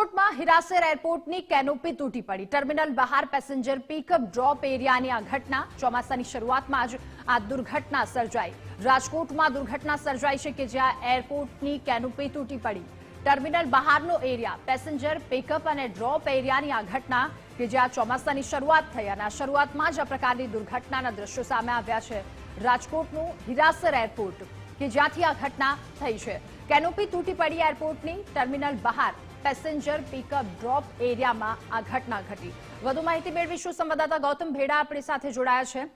રાજકોટમાં હિરાસર એરપોર્ટની કેનોપી તૂટી પડી. ટર્મિનલ બહાર પેસેન્જર પિકઅપ ડ્રોપ એરિયાની આ ઘટના ચોમાસાની શરૂઆતમાં જ આ દુર્ઘટના સર્જાઈ. રાજકોટમાં દુર્ઘટના સર્જાઈ છે કે જ્યાં એરપોર્ટની કેનોપી તૂટી પડી. ટર્મિનલ બહારનો એરિયા પેસેન્જર પિકઅપ અને ડ્રોપ એરિયાની આ ઘટના કે જ્યાં ચોમાસાની શરૂઆત થઈ અને આ શરૂઆતમાં જ આ પ્રકારની દુર્ઘટનાના દ્રશ્યો સામે આવ્યા છે. રાજકોટનું હિરાસર એરપોર્ટ કે જ્યાંથી આ ઘટના થઈ છે. કેનોપી તૂટી પડી એરપોર્ટની ટર્મિનલ બહાર. પેસેન્જર પિકઅપ ડ્રોપ એરિયામાં આ ઘટના ઘટી. વધુ માહિતી મેળવીશું સંવાદદાતા ગૌતમ ભેડા આપણી સાથે જોડાયા છે.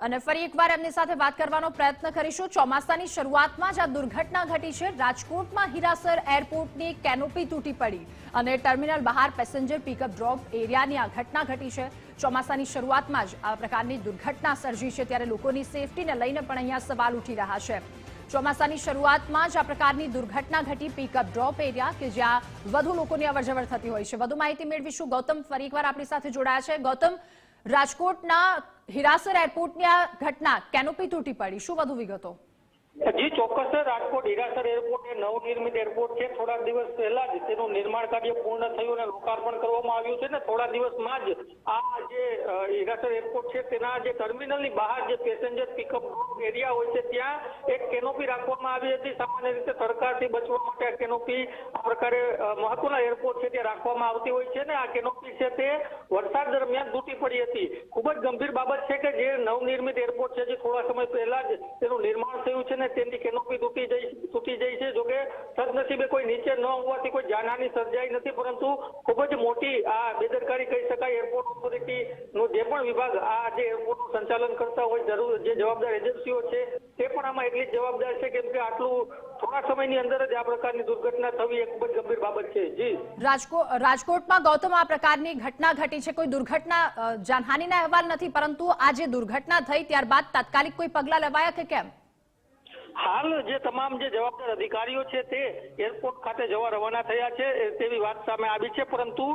અને ફરી એકવાર એમની સાથે વાત કરવાનો પ્રયત્ન કરીશું. ચોમાસાની શરૂઆતમાં જ આ દુર્ઘટના ઘટી છે. રાજકોટમાં હિરાસર એરપોર્ટની કેનોપી તૂટી પડી અને ટર્મિનલ બહાર પેસેન્જર પિકઅપ ડ્રોપ એરિયાની આ ઘટના ઘટી છે. ચોમાસાની શરૂઆતમાં જ આ પ્રકારની દુર્ઘટના સર્જી છે. ત્યારે લોકોની સેફટીને લઈને પણ અહીંયા સવાલ ઉઠી રહ્યા છે. ચોમાસાની શરૂઆતમાં જ આ પ્રકારની દુર્ઘટના ઘટી પિકઅપ ડ્રોપ એરિયા કે જ્યાં વધુ લોકોની અવરજવર થતી હોય છે. વધુ માહિતી મેળવીશું ગૌતમ. ફરી એકવાર આપણી સાથે જોડાયા છે. ગૌતમ, રાજકોટના હિરાસર એરપોર્ટની આ ઘટના કેનોપી તૂટી પડી. શું વધુ વિગતો? જી, ચોક્કસ રાજકોટ હીરાસર એરપોર્ટ એ નવનિર્મિત એરપોર્ટ છે. થોડા દિવસ પહેલા જ તેનું નિર્માણ કાર્ય પૂર્ણ થયું અને લોકાર્પણ કરવામાં આવ્યું છે ને થોડા દિવસમાં જ આ જે હીરાસર એરપોર્ટ છે તેના જે ટર્મિનલની બહાર જે પેસેન્જર પિકઅપ એરિયા હોય છે, ત્યાં એક કેનોપી રાખવામાં આવી હતી. સામાન્ય રીતે સરકારથી બચવા માટે આ કેનોપી આ પ્રકારે મહત્વના એરપોર્ટ છે ત્યાં રાખવામાં આવતી હોય છે ને આ કેનોપી છે તે વરસાદ દરમિયાન તૂટી પડી હતી. ખૂબ જ ગંભીર બાબત છે કે જે નવનિર્મિત એરપોર્ટ છે જે થોડા સમય પહેલા જ તેનું નિર્માણ થયું છે ને તેની કેનોપી તૂટી જઈ તૂટી જઈ છે. જોકે સદનસીબે કોઈ નીચે ન હોવાથી કોઈ જાનહાની સર્જાઈ નથી, પરંતુ ખૂબ જ મોટી આ બેદરકારી કહી શકાય એરપોર્ટ ઓથોરિટી નો જે પણ વિભાગ આ જે એરપોર્ટનું સંચાલન કરતા હોય, જરૂર જે જવાબદાર એજન્સીઓ છે, તે પણ આમાં એટલી જ જવાબદાર છે કેમ કે આટલું થોડા સમયની અંદર જ આ પ્રકારની દુર્ઘટના થવી એ ખૂબ જ ગંભીર બાબત છે. જી. રાજકોટ રાજકોટમાં ગૌતમ આ પ્રકારની ઘટના ઘટી છે. કોઈ દુર્ઘટના જાનહાનિના અહેવાલ નથી, પરંતુ આ જે દુર્ઘટના થઈ ત્યારબાદ તાત્કાલિક કોઈ પગલાં લેવાયા કે કેમ? હાલ જે તમામ જે જવાબદાર અધિકારીઓ છે તે એરપોર્ટ ખાતે જવા રવાના થયા છે તેવી વાત સામે આવી છે, પરંતુ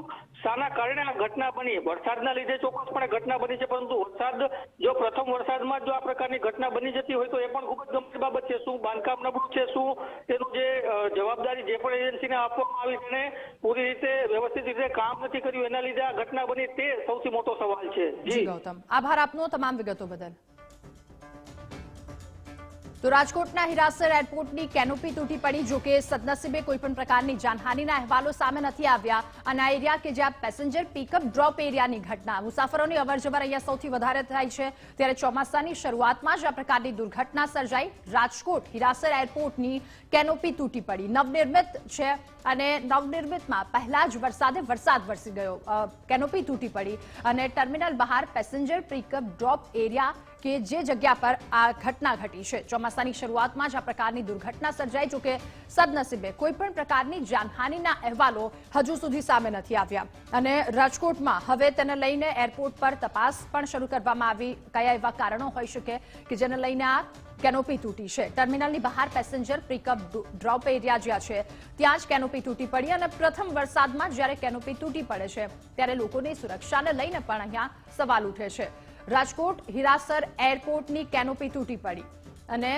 શાના કારણે આ ઘટના બની. વરસાદના લીધે ચોક્કસપણે ઘટના બની છે, પરંતુ વરસાદ, જો પ્રથમ વરસાદમાં જો આ પ્રકારની ઘટના બની જતી હોય તો એ પણ ખૂબ જ ગંભીર બાબત છે. શું બાંધકામ નબળું છે? શું તેનું જે જવાબદારી જે પણ એજન્સીને આપવામાં આવી તેને પૂરી રીતે વ્યવસ્થિત રીતે કામ નથી કર્યું, એના લીધે આ ઘટના બની, તે સૌથી મોટો સવાલ છે. જી, ગૌતમ. આભાર આપનો તમામ વિગતો બદલ. તો રાજકોટના હિરાસર એરપોર્ટની કેનોપી તૂટી પડી જોકે સદનસીબે કોઈ પણ પ્રકારની જાનહાનીના અહેવાલો સામે નથી આવ્યા. અને આ એરિયા કે જ્યાં પેસેન્જર પિકઅપ ડ્રોપ એરિયાની ઘટના. મુસાફરોની અવરજવર અહીંયા સૌથી વધારે થાય છે. ત્યારે ચોમાસાની શરૂઆતમાં જ આ પ્રકારની દુર્ઘટના સર્જાઈ. રાજકોટ હિરાસર એરપોર્ટની કેનોપી તૂટી પડી. નવનિર્મિત છે અને નવનિર્મિતમાં પહેલા જ વરસાદે વરસાદ વરસી ગયો. કેનોપી તૂટી પડી અને ટર્મિનલ બહાર પેસેન્જર પિકઅપ ડ્રોપ એરિયા કે જે જગ્યા પર આ ઘટના ઘટી છે. ચોમાસાની શરૂઆતમાં જ આ પ્રકારની દુર્ઘટના સર્જાઈ, જોકે સદનસીબે કોઈ પણ પ્રકારની જાનહાનિના અહેવાલો હજુ સુધી સામે નથી આવ્યા. અને રાજકોટમાં હવે તેને લઈને એરપોર્ટ પર તપાસ પણ શરૂ કરવામાં આવી. કયા એવા કારણો હોઈ શકે કે જેને લઈને આ કેનોપી તૂટી છે? ટર્મિનલની બહાર પેસેન્જર પિકઅપ ડ્રોપ એરિયા જ્યાં છે, ત્યાં જ કેનોપી તૂટી પડી અને પ્રથમ વરસાદમાં જ્યારે કેનોપી તૂટી પડે છે, ત્યારે લોકોની સુરક્ષાને લઈને પણ અહીંયા સવાલ ઉઠે છે. રાજકોટ હિરાસર એરપોર્ટની કેનોપી તૂટી પડી અને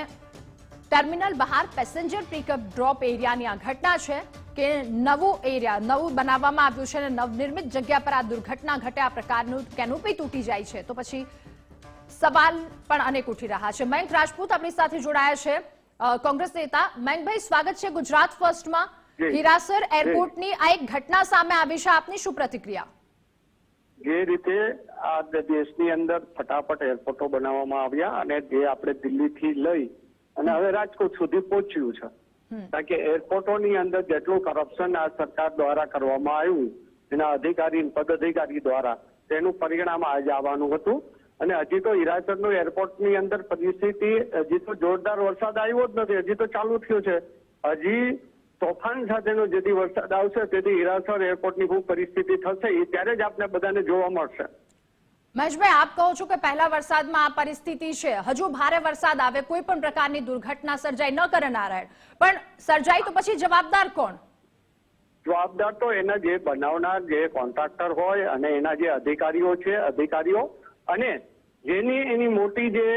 ટર્મિનલ બહાર પેસેન્જર પિકઅપ ડ્રોપ એરિયાની આ ઘટના છે કે નવું એરિયા નવું બનાવવામાં આવ્યું છે અને નવનિર્મિત જગ્યા પર આ દુર્ઘટના ઘટે આ પ્રકારનું કેનોપી તૂટી જાય છે. તો પછી સવાલ પણ અનેક ઉઠી રહ્યા છે. મયંક રાજપૂત આપણી સાથે જોડાયા છે. કોંગ્રેસ નેતા. મયંકભાઈ સ્વાગત છે ગુજરાત ફર્સ્ટમાં. હિરાસર એરપોર્ટની આ એક ઘટના સામે આવી છે. આપની શું પ્રતિક્રિયા? જે રીતે આ દેશની અંદર ફટાફટ એરપોર્ટો બનાવવામાં આવ્યા અને જે આપણે દિલ્હીથી લઈ અને હવે રાજકોટ સુધી પહોંચ્યું છે. કારણ કે એરપોર્ટોની અંદર જેટલું કરપ્શન આ સરકાર દ્વારા કરવામાં આવ્યું એના અધિકારી પદાધિકારી દ્વારા તેનું પરિણામ આજે આવવાનું હતું. અને હજી તો હિરાસરનું એરપોર્ટની અંદર પરિસ્થિતિ હજી તો જોરદાર વરસાદ આવ્યો જ નથી હજી તો ચાલુ થયો છે. હજી તોફાન સાથેનો જેથી વરસાદ આવશે તેથી હિરાસર એરપોર્ટની શું પરિસ્થિતિ થશે એ ત્યારે જ આપને બધાને જોવા મળશે. મહેશભાઈ, આપ કહો છો કે પહેલા વરસાદમાં આ પરિસ્થિતિ છે. હજુ ભારે વરસાદ આવે, કોઈ પણ પ્રકારની દુર્ઘટના સર્જાઈ ન કરે નારાયણ. પણ સર્જાઈ તો પછી જવાબદાર કોણ? જવાબદાર તો એના જે બનાવનાર જે કોન્ટ્રાક્ટર હોય અને એના જે અધિકારીઓ છે, અધિકારીઓ અને જેની એની મોટી જે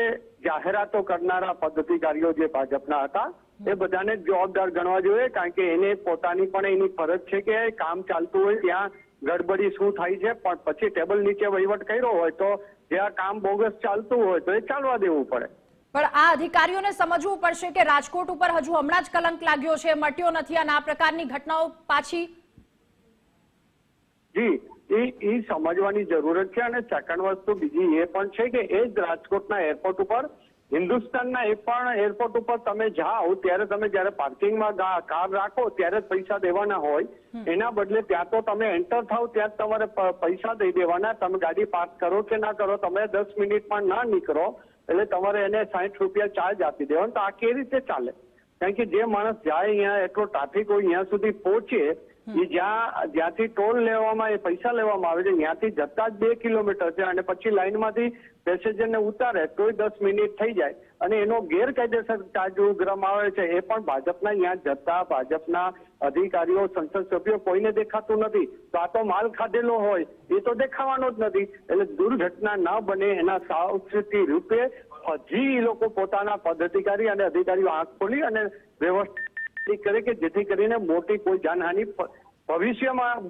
જાહેરાતો કરનારા પદાધિકારીઓ જે ભાજપના હતા, એ બધાને જવાબદાર ગણવા જોઈએ, કારણ કે એને પોતાની પણ એની ફરજ છે કે કામ ચાલતું હોય ત્યાં ગડબડી શું થાય છે? પણ પછી ટેબલ નીચે વહીવટ કર્યો હોય તો જે આ કામ બોગસ ચાલતું હોય તો એ ચાલવા દેવું પડે. પણ આ અધિકારીઓને સમજવું પડશે કે રાજકોટ ઉપર હજુ હમણાં જ કલંક લાગ્યો છે મટ્યો નથી અને આ પ્રકારની ઘટનાઓ પાછી? જી એ એ સમજવાની જરૂરત છે અને સેકન્ડ વસ્તુ બીજી એ પણ છે કે એ જ રાજકોટના એરપોર્ટ ઉપર હિન્દુસ્તાનના એ પણ એરપોર્ટ ઉપર તમે જાઓ ત્યારે તમે જ્યારે પાર્કિંગમાં કાર રાખો ત્યારે જ પૈસા દેવાના હોય. એના બદલે ત્યાં તો તમે એન્ટર થાવ ત્યાં જ તમારે પૈસા દઈ દેવાના. તમે ગાડી પાર્ક કરો કે ના કરો તમે દસ મિનિટમાં ના નીકળો એટલે તમારે એને સાઠ રૂપિયા ચાર્જ આપી દેવાનો. તો આ કેવી રીતે ચાલે? કારણ કે જે માણસ જાય અહીંયા એટલો ટ્રાફિક હોય અહીંયા સુધી પહોંચે એ જ્યાં જ્યાંથી ટોલ લેવામાં એ પૈસા લેવામાં આવે છે, ત્યાંથી જતા જ બે કિલોમીટર છે અને પછી લાઇનમાંથી પેસેન્જરને ઉતારે તોય દસ મિનિટ થઈ જાય. અને એનો ગેરકાયદેસર ચાર્જ ઉઘરામ આવે છે, એ પણ ભાજપના ત્યાં જતા ભાજપના અધિકારીઓ, સંસદ સભ્યો કોઈને દેખાતું નથી. તો આ તો માલ ખાધેલો હોય, એ તો દેખાવાનો જ નથી. એટલે દુર્ઘટના ન બને એના સાવચેતી રૂપે હજી એ લોકો પોતાના પદાધિકારી અને અધિકારીઓ આંખ ખોલી અને વ્યવસ્થિત કરે કે જેથી કરીને મોટી કોઈ જાનહાનિ ભવિષ્યમાં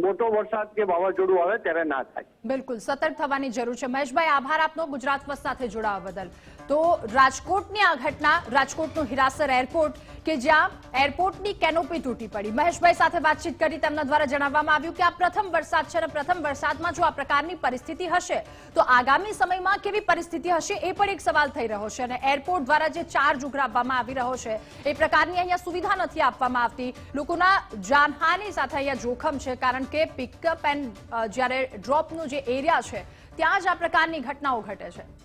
મોટો વરસાદ કે વાવાઝોડું આવે ત્યારે ના થાય. બિલકુલ. સતર્ક થવાની જરૂર છે. મહેશભાઈ, આભાર આપનો. ગુજરાત ફર્સ્ટ સાથે જોડાવા બદલ. તો રાજકોટની આ ઘટના, રાજકોટનું હિરાસર એરપોર્ટ, કે જ્યાં એરપોર્ટની કેનોપી તૂટી પડી. મહેશભાઈ સાથે વાતચીત કરી તેમના દ્વારા જણાવવામાં આવ્યું કે આ પ્રથમ વરસાદ છે અને પ્રથમ વરસાદમાં જો આ પ્રકારની પરિસ્થિતિ હશે, તો આગામી સમયમાં કેવી પરિસ્થિતિ હશે એ પણ એક સવાલ થઈ રહ્યો છે. અને એરપોર્ટ દ્વારા જે ચાર્જ ઉઘરાવવામાં આવી રહ્યો છે, એ પ્રકારની અહીંયા સુવિધા નથી આપવામાં આવતી. લોકોના જાનહાની સાથે અહીંયા જોખમ છે, કારણ કે પિકઅપ એન્ડ જ્યારે ડ્રોપનું જે એરિયા છે, ત્યાં જ આ પ્રકારની ઘટનાઓ ઘટે છે.